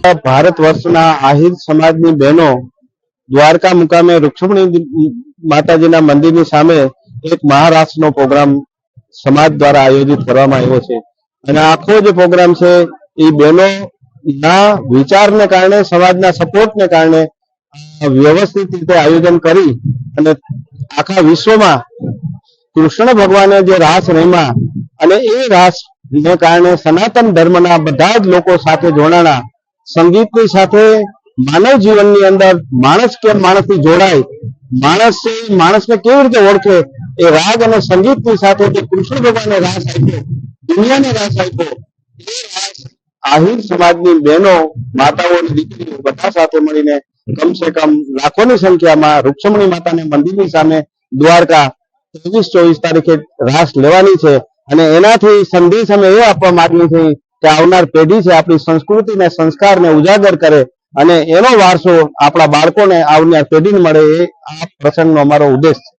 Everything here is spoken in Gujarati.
ભારત વર્ષના આહિર સમાજની બહેનો દ્વારકા મુકામે રૂક્ષ્મણી માતાજીના મંદિરની સામે એક મહારાષ્ટ્રનો પ્રોગ્રામ સમાજ દ્વારા આયોજિત કરવામાં આવ્યો છે. અને આખો જે પ્રોગ્રામ છે, એ બહેનો ના વિચારને કારણે, સમાજના સપોર્ટને કારણે વ્યવસ્થિત રીતે આયોજન કરી અને આખા વિશ્વમાં કૃષ્ણ ભગવાને જે રાસ રમ્યા અને એ રાસ ને કારણે સનાતન ધર્મના બધા જ લોકો સાથે જોડાણા સંગીતની સાથે માનવ જીવનની અંદર માણસ કેમ માણસથી જોડાય? માણસ માણસને કેવી રીતે ઓળખે? એ રાગ અને સંગીતની સાથે કૃષ્ણ ભગવાને રાસ આપ્યો, દુનિયાને રાસ આપ્યો. આહિર સમાજની બહેનો, માતાઓ દીકરીઓ બધા સાથે મળીને કમસે કમ લાખોની સંખ્યામાં રૂક્ષમણી માતાને મંદિરની સામે દ્વારકા ત્રેવીસ ચોવીસ તારીખે રાસ લેવાની છે. અને એનાથી સંદેશ અમે એ આપવા માંગીએ છીએ કે આવનાર પેઢી છે આપણી સંસ્કૃતિ ને સંસ્કારને ઉજાગર કરે અને એનો વારસો આપણા બાળકોને, આવનાર પેઢીને મળે એ આ પ્રસંગનો અમારો ઉદ્દેશ છે.